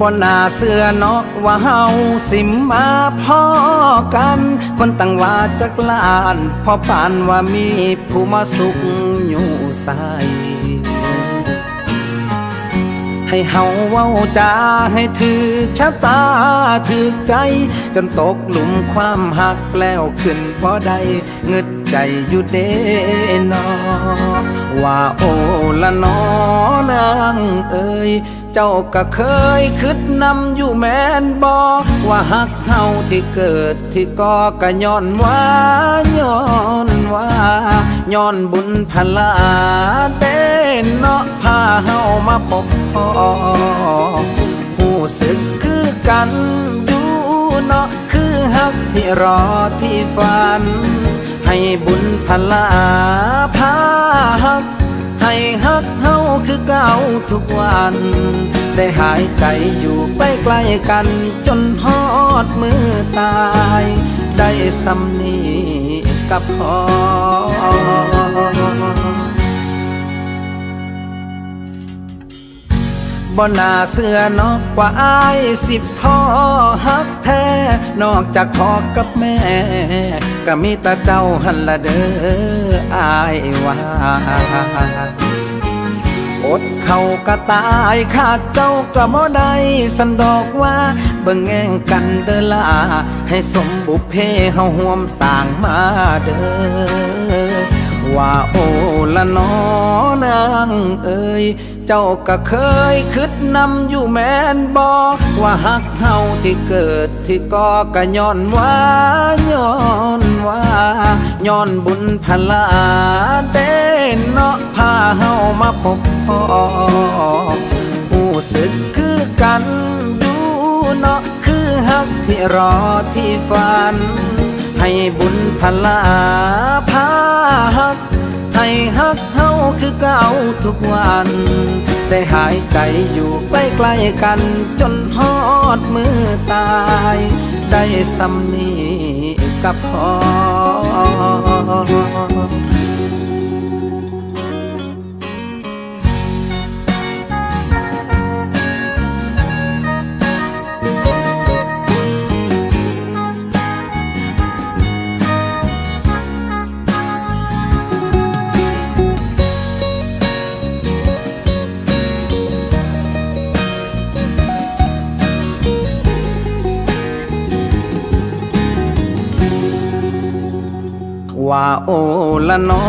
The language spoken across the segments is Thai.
บนหน้าเสื้อเนาะว่าเฮาสิมาพ่อกัน คนตั้งว่าจักลานพอปานว่ามีผู้มาสุขอยู่ใสให้เฮาเว้าจาให้ถือชะตาถือใจ จนตกหลุมความหักแล้วขึ้นบ่ได้เงึด ใจอยู่เด้นอ ว่าโอละนอนางเอ้ยเจ้าก็เคยคิดนำอยู่แม่นบอว่าหักเฮาที่เกิดที่ก่อก็ย้อนว่าย้อนว่าย้อนบุญพลาเต้นเนาะพาเฮามาพบพ่อผู้สึกคือกันอยู่เนาะคือหักที่รอที่ฝัน ให้บุญพลาพาหัก ให้ฮักเฮาคือเก่าทุกวัน ได้หายใจอยู่ไปใกล้กัน จนฮอดมือตาย ได้สำนีกับพอ บ่น่าเสื้อนอกกว่าอายสิพ่อฮักแท้ นอกจากพ่อกับแม่ ก็มีต่เจ้าหันละเด้ออายว่าอดเขาก็ตายขาดเจ้าก็บ่ได้สันดอกว่า เบิ่งแง่งกันเด้อล่ะให้สมบุพเพเฮาห่วมสร้างมาเด้อว่าโอละนอนางเอ้ย เจ้าก็เคยคิดนำอยู่แม่นบอกว่าหักเฮาที่เกิดที่ก่อก็ย้อนว่าย้อนว่าย้อนบุญพลาเต้นเนาะพาเฮามาพบพ่อผู้สึกคือกันอยู่เนาะคือหักที่รอที่ฝัน ให้บุญพลาพาหัก ให้ฮักเฮาคือเก่าทุกวัน ได้หายใจอยู่ใกล้ใกล้ๆกัน จนฮอดมือตาย ได้สำนีกับพอ ว่าโอละนอ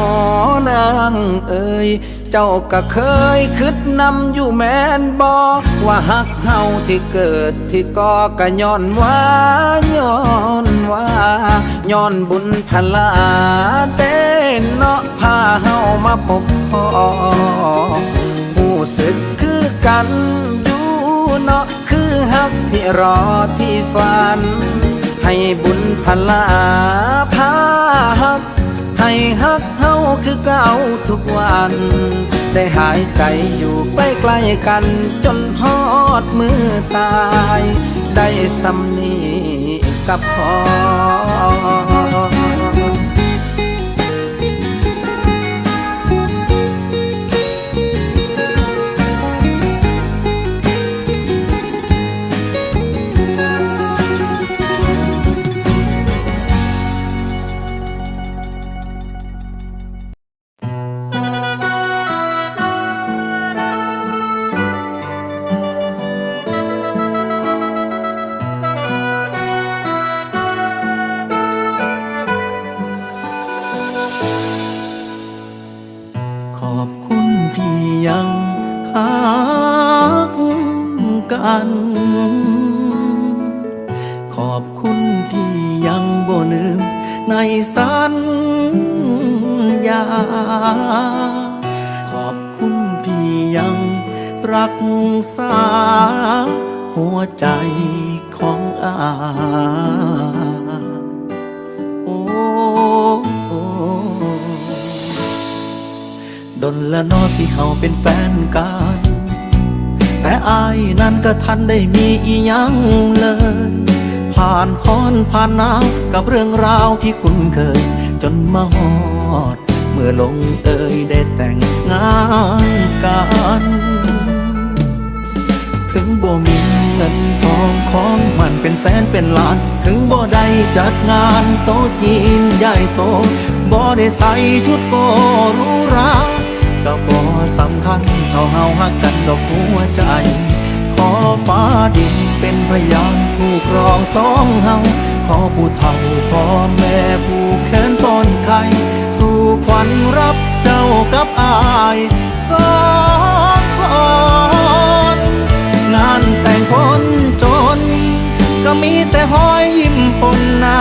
นางเอ้ยเจ้าก็เคยคิดนำอยู่แม่นบอกว่าหักเฮาที่เกิดที่ก่อก็ย้อนว่าย้อนว่าย้อนบุญพลาเต้นเนาะพาเฮามาพบพ่อผู้สึกคือกันอยู่เนาะคือหักที่รอที่ฝัน ให้บุญพลาพ ให้ฮักเฮาคือเก่าทุกวัน ได้หายใจอยู่ไปใกล้ๆกันจนฮอดมือตาย ได้สำนีกับพอ อบคุณที่ยังบ่ลืมในสัญญา ขอบคุณที่ยังรักษา หัวใจของอาโอ้โดนละนอที่เขาเป็นแฟนกันแต่อายนั้นก็ทันได้มีอีหยังเลย ผ่านค้อนผ่านหนาวกับเรื่องราวที่คุ้นเคย จนมาฮอด เมื่อลงเอยได้แต่งงานกัน ถึงบ่มีเงินทองของมันเป็นแสนเป็นล้าน ถึงบ่ได้จัดงานโต๊ะจีนใหญ่โตบ่ได้ใส่ชุดโกรูราก็บ่สำคัญเท่าเฮาฮักกันดอกหัวใจ ขอฟ้าดิน เป็นพยานผู้ครองสองเฮาขอผู้เฒ่าพ่อแม่ผู้แขนต้นไข่สู่ขวัญรับเจ้ากับอายสองคนงานแต่งคนจน ก็มีแต่หอยยิ้มปนนา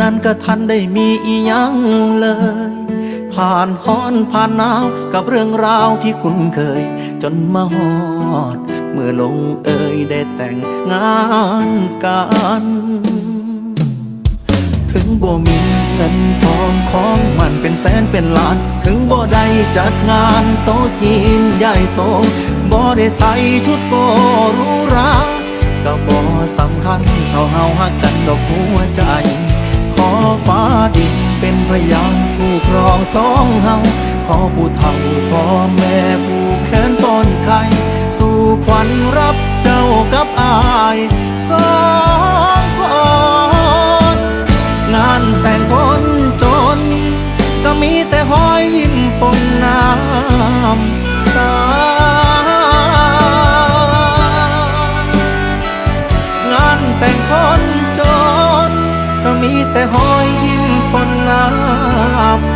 นั้นก็ทันได้มีอียังเลย ผ่านฮ้อนผ่านหนาวกับเรื่องราวที่คุ้นเคย จนมาฮอด เมื่อลงเอ่ยได้แต่งงานกัน ถึงบ่มีเงินทองของมันเป็นแสนเป็นล้าน ถึงบ่ได้จัดงานโต๊ะจีนใหญ่โตบ่ได้ใส่ชุดโกรูราก็บ่สำคัญเท่าเฮาฮักกันดอกหัวใจ ฟ้าดินเป็นพยานผู้ครองสองเฮาขอผู้เฒ่าพ่อแม่ผู้แขนต้นไข่สู่ขวัญรับเจ้ากับอายสองคนงานแต่งคนจน ก็มีแต่หอยยิ้มปนน้ำำต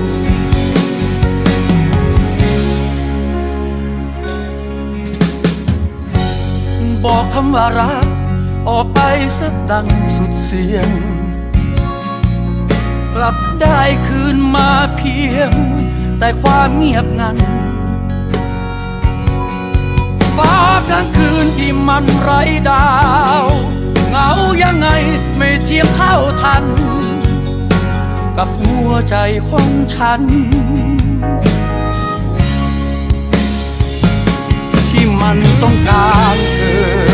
บอกคำว่ารัก ออกไปสักดังสุดเสียง กลับได้คืนมาเพียง แต่ความเงียบงันฟ้ากลางคืนที่มันไร้ดาว เหงายังไงไม่เทียมเท่าทัน กับหัวใจของฉัน มันต้องการเธอ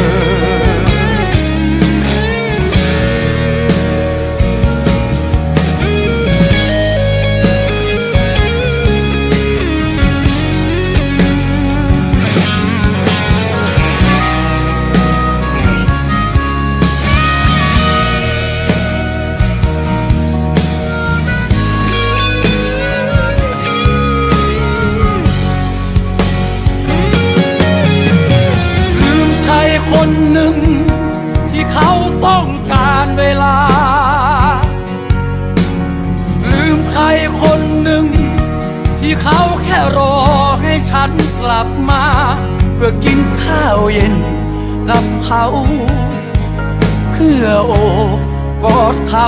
เพื่อกินข้าวเย็นกับเขา เพื่อโอบกอดเขา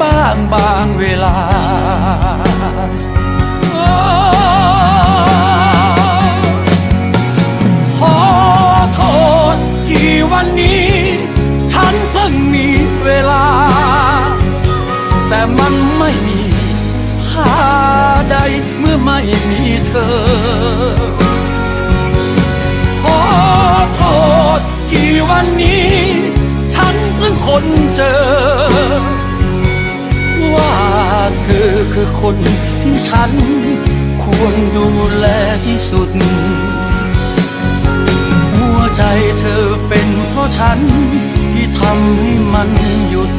บ้างบางเวลาขอโทษที่วันนี้ ฉันเพิ่งมีเวลา แต่มันไม่มีค่าใดเมื่อไม่มีเธอ วันนี้ ฉันเพิ่งคนเจอ ว่าเธอคือคนที่ฉัน ควรดูแลที่สุด หัวใจเธอเป็นเพราะฉันที่ทำให้มันหยุด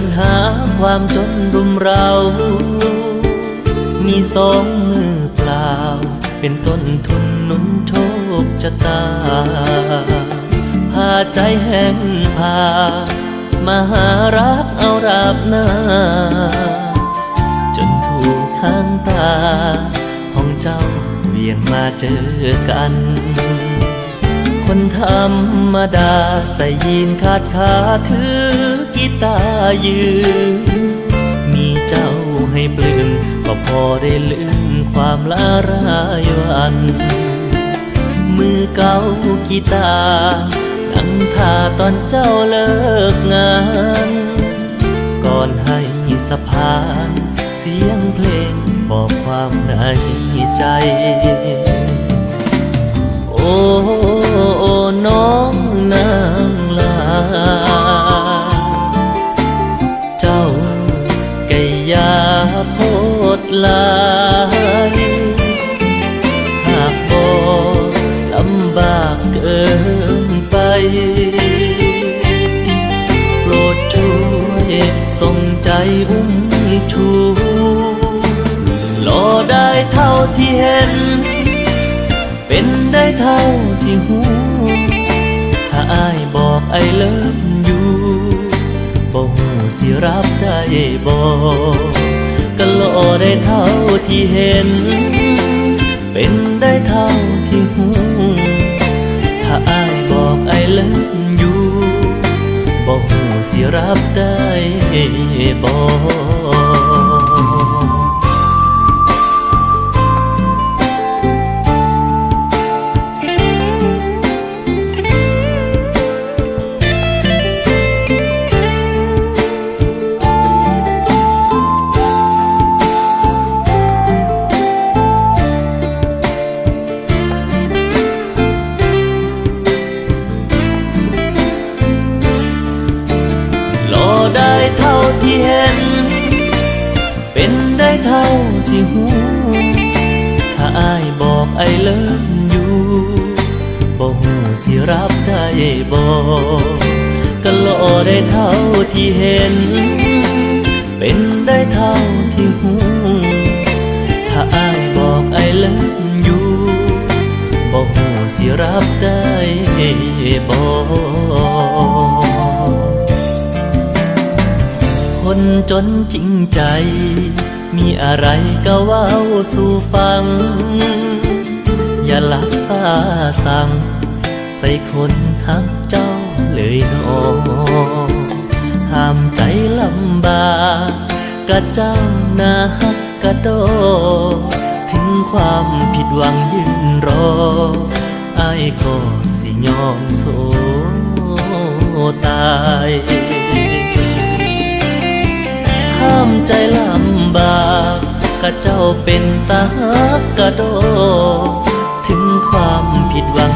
ปัญหาความจนรุมเรา มีสองมือเปล่า เป็นต้นทุนนุนโชคชะตา พาใจแห้งพา มาหารักเอาราบหน้า จนถูกข้างตา ของเจ้าเวียงมาเจอกัน คนธรรมดาใส่ยีนขาดขาถือกีตาร์ยืน มีเจ้าให้ปลื้มก็พอได้ลืมความลารายวัน มือเก่ากีตาร์นั่งท่าตอนเจ้าเลิกงาน ก่อนให้สะพาน เสียงเพลงบอกความในใจ โอ้ ลายหากบ่ลำบากเกินไปโปรดช่วยส่งใจอุ้มชูรอได้เท่าที่เห็น เป็นได้เท่าที่หูถ้าอายบอกไอเลิฟอยู่บ่หูสิรับได้บ่ก็ รอได้เท่าที่เห็น เป็นได้เท่าที่หูถ้าอายบอกไอเลิฟอยู่บ่หูสิรับได้บอก ท่าที่หูถ้าอายบอกไอเลิฟอยู่บ่หูสิรับได้บ่ก็รอได้เท่าที่เห็น เป็นได้เท่าที่หูถ้าอายบอกไอเลิฟอยู่บ่หูสิรับได้บ่ค คนจนจริงใจ มีอะไรก็เว้าสู่ฟัง อย่าหลับตาสั่ง ใส่คนหักเจ้าเลยนอห้ามใจลำบากกะเจ้านาฮักกะโด ถึงความผิดหวังยืนรออายก็สิยอมโซตาย ห้ามใจลำบากกะเจ้าเป็นตาฮักกะโด ถึงความผิดหวัง